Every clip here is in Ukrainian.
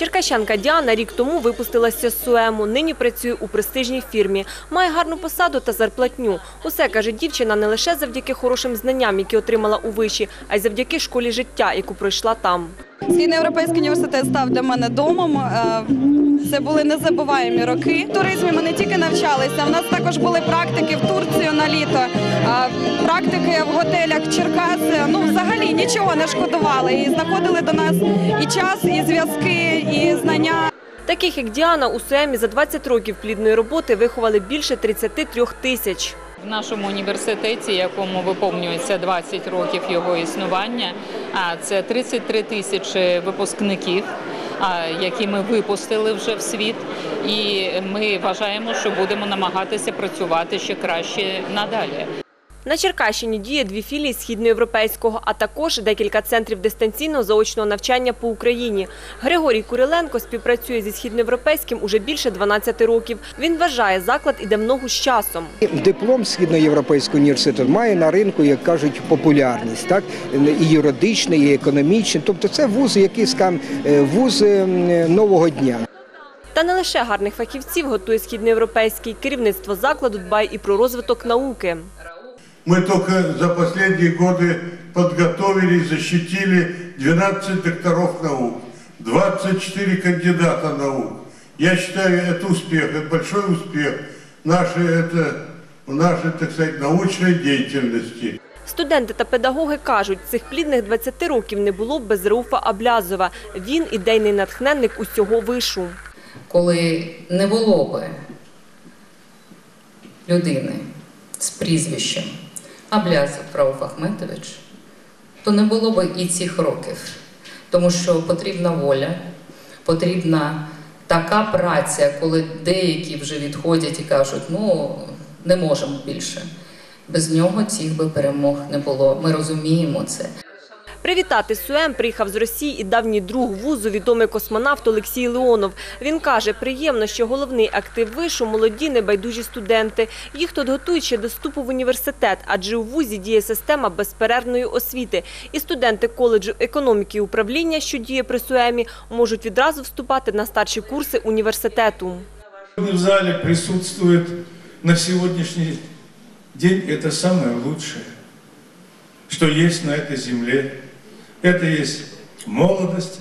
Черкащанка Діана рік тому випустилася з СУЕМу. Нині працює у престижній фірмі. Має гарну посаду та зарплатню. Усе, каже дівчина, не лише завдяки хорошим знанням, які отримала у виші, а й завдяки школі життя, яку пройшла там. Східноєвропейський університет став для мене домом. Це були незабуваємі роки. В туризмі ми не тільки навчалися, в нас також були практики в Турцію на літо, практики в готелях Черкаси. Ну, взагалі нічого не шкодували. І знаходили до нас і час, і зв'язки, і знання. Таких, як Діана, у СУЕМі за 20 років плідної роботи виховали більше 33 тисяч. В нашому університеті, якому виповнюється 20 років його існування, а це 33 тисячі випускників, які ми випустили вже в світ. І ми вважаємо, що будемо намагатися працювати ще краще надалі. На Черкащині діє дві філії східноєвропейського, а також декілька центрів дистанційного заочного навчання по Україні. Григорій Куриленко співпрацює зі східноєвропейським уже більше 12 років. Він вважає, заклад іде в ногу з часом. Диплом Східноєвропейського університету має на ринку, як кажуть, популярність, так і юридичний, і економічний. Тобто це вузи, які скажімо, е, вузи м, нового дня. Та не лише гарних фахівців готує східноєвропейський. Керівництво закладу дбає і про розвиток науки. Мы только за последние годы подготовили и защитили 12 докторов наук, 24 кандидата наук. Я считаю, это успех, это большой успех нашей, это, в нашей, так сказать, научной деятельности. Студенти та педагоги кажуть, цих плідних 20 років не було б без Рауфа Аблязова. Він ідейний натхненник усього вишу. коли не було би людини з прізвищем Аблязов Рауф Ахметович, то не було би і цих років. Тому що потрібна воля, потрібна така праця, коли деякі вже відходять і кажуть, ну не можемо більше. Без нього цих би перемог не було. Ми розуміємо це. Привітати СУЕМ приїхав з Росії і давній друг вузу, відомий космонавт Олексій Леонов. Він каже, приємно, що головний актив вишу – молоді небайдужі студенти. Їх тут готують ще до вступу в університет, адже у вузі діє система безперервної освіти. І студенти коледжу економіки і управління, що діє при СУЕМі, можуть відразу вступати на старші курси університету. В зале присутствует на сегодняшний день самое лучшее, что есть на этой земле Это есть молодость,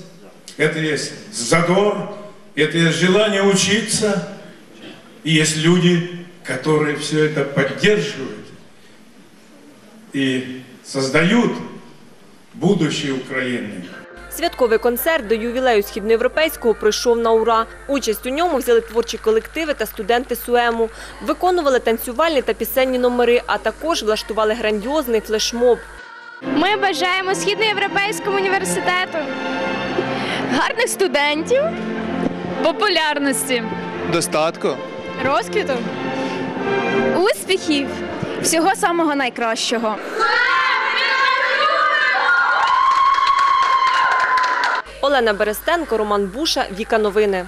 это есть задор, это есть желание учиться, и есть люди, которые все это поддерживают и создают будущее Украины. Святковий концерт до ювілею східноєвропейського пройшов на ура. Участь у ньому взяли творчі колективи та студенти СУЕМу. Виконували танцювальні та пісенні номери, а також влаштували грандіозний флешмоб. Ми бажаємо Східноєвропейському університету гарних студентів, популярності, достатку. розквіту, успіхів, всього самого найкращого. Олена Берестенко, Роман Буша, Віка Новини.